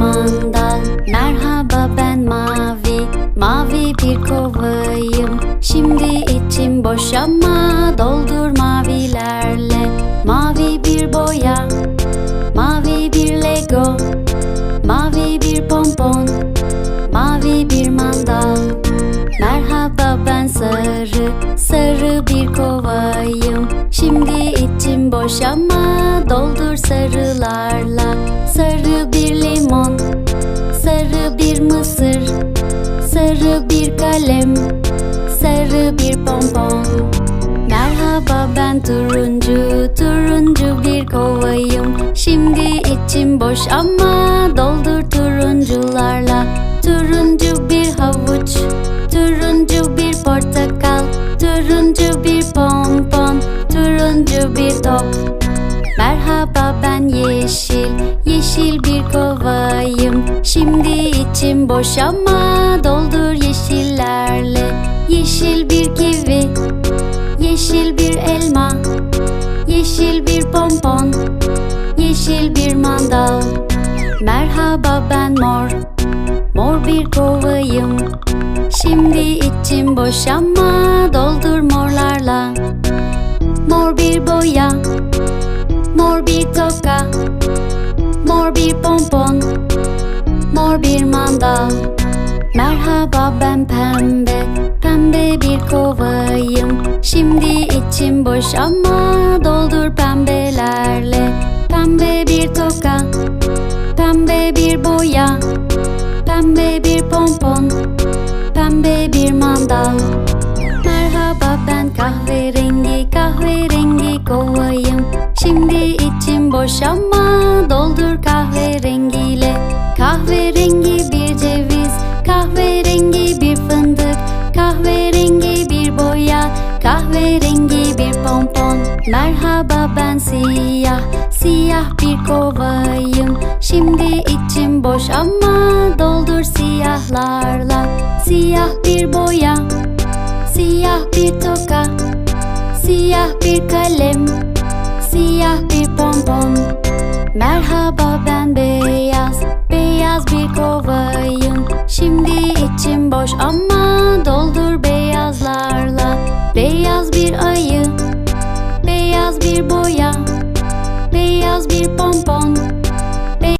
mandal Merhaba ben mavi. Mavi bir kovayım. Şimdi içim boş ama Doldur mavilerle. Mavi bir boya Mavi bir lego Mavi bir pompon Mavi bir mandal. Merhaba ben sarı Sarı bir kovayım. Şimdi içim boş ama Doldur sarılarla. Sarı bir Sarı mısır Sarı bir kalem Sarı bir pompon Merhaba ben turuncu Turuncu bir kovayım. Şimdi içim boş ama Doldur turuncularla. Turuncu bir havuç Turuncu bir portakal Turuncu bir pompon Turuncu bir top. Merhaba ben yeşil Yeşil bir kovayım Şimdi içim boş ama Doldur yeşillerle. Yeşil bir kivi Yeşil bir elma Yeşil bir pompon Yeşil bir mandal. Merhaba ben mor Mor bir kovayım. Şimdi içim boş ama Doldur morlarla. Mor bir boya Mor bir toka Mor bir Mor bir mandal Merhaba ben pembe. Pembe bir kovayım. Şimdi içim boş ama Doldur pembelerle. Pembe bir toka Pembe bir boya. Pembe bir pompon Pembe bir mandal Merhaba ben kahverengi kahverengi kovayım. Şimdi içim boş ama doldur kahverengiyle Kahverengi bir ceviz kahverengi bir fındık Kahverengi bir boya kahverengi bir pompon. Merhaba ben siyah siyah bir kovayım. Şimdi içim boş ama doldur siyahlarla. Siyah bir boya Siyah bir toka Siyah bir kalem Siyah bir pompon. Merhaba ben beyaz bir boya Beyaz bir bonbon.